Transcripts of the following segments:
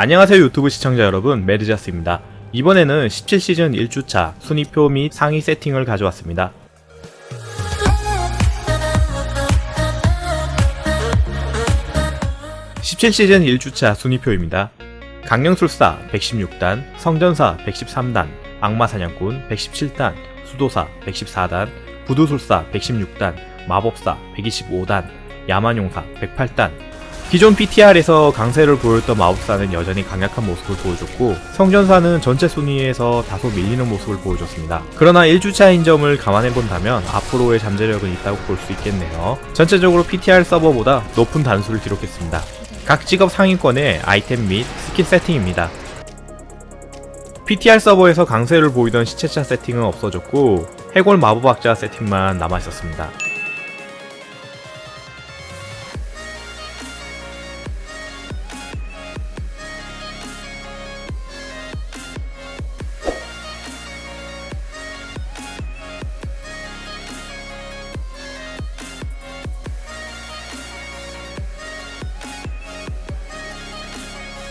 안녕하세요 유튜브 시청자 여러분 메르자스입니다. 이번에는 17시즌 1주차 순위표 및 상위 세팅을 가져왔습니다. (17시즌 1주차) 순위표입니다. 강령술사 116단, 성전사 113단, 악마사냥꾼 117단, 수도사 114단, 부두술사 116단, 마법사 125단, 야만용사 108단, 기존 PTR에서 강세를 보였던 마법사는 여전히 강력한 모습을 보여줬고 성전사는 전체 순위에서 다소 밀리는 모습을 보여줬습니다. 그러나 1주차인 점을 감안해본다면 앞으로의 잠재력은 있다고 볼 수 있겠네요. 전체적으로 PTR 서버보다 높은 단수를 기록했습니다. 각 직업 상위권의 아이템 및 스킬 세팅입니다. PTR 서버에서 강세를 보이던 시체차 세팅은 없어졌고 해골 마법학자 세팅만 남아있었습니다.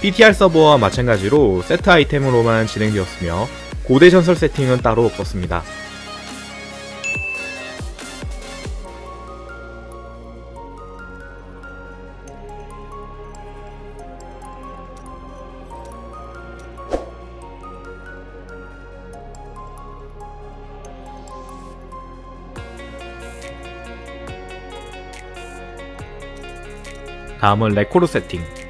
PTR 서버와 마찬가지로 세트 아이템으로만 진행되었으며 고대 전설 세팅은 따로 없었습니다. 다음은 레코르 세팅.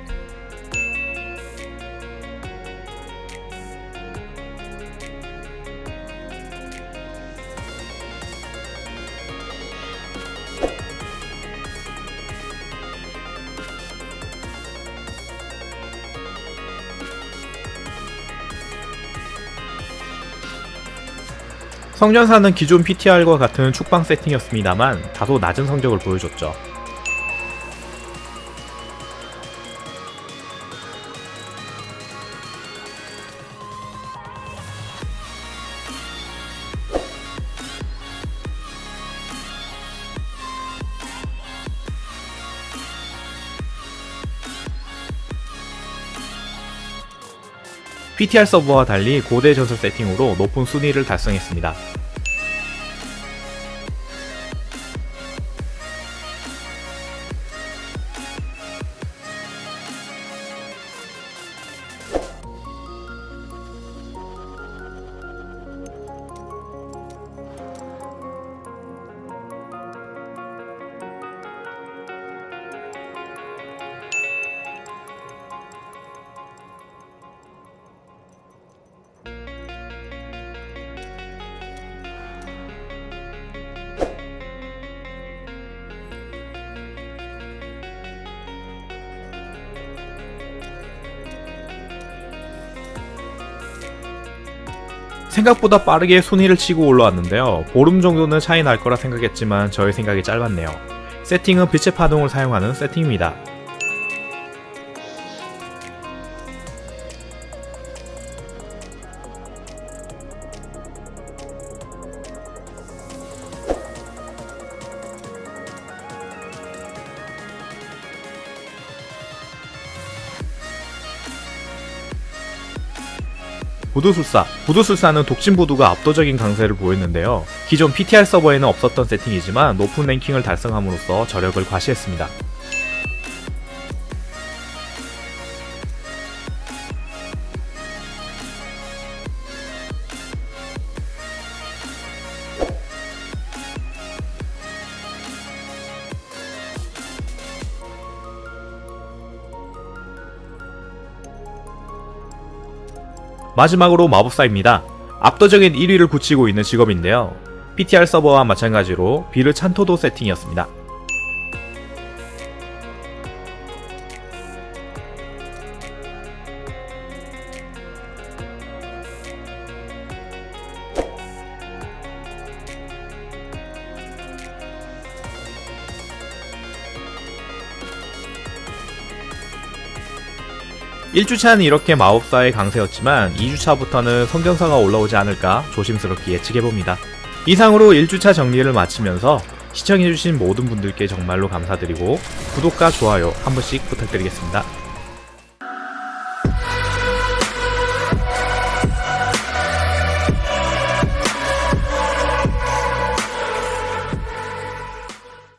성전사는 기존 PTR과 같은 축방 세팅이었습니다만 다소 낮은 성적을 보여줬죠. PTR 서버와 달리 고대 전설 세팅으로 높은 순위를 달성했습니다. 생각보다 빠르게 순위를 치고 올라왔는데요. 보름 정도는 차이 날 거라 생각했지만 저의 생각이 짧았네요. 세팅은 빛의 파동을 사용하는 세팅입니다. 부두술사. 부두술사는 독침부두가 압도적인 강세를 보였는데요. 기존 PTR 서버에는 없었던 세팅이지만 높은 랭킹을 달성함으로써 저력을 과시했습니다. 마지막으로 마법사입니다. 압도적인 1위를 굳히고 있는 직업인데요. PTR 서버와 마찬가지로 비르 찬토도 세팅이었습니다. 일주차는 이렇게 마법사의 강세였지만 2주차부터는 성전사가 올라오지 않을까 조심스럽게 예측해봅니다. 이상으로 1주차 정리를 마치면서 시청해주신 모든 분들께 정말로 감사드리고 구독과 좋아요 한 번씩 부탁드리겠습니다.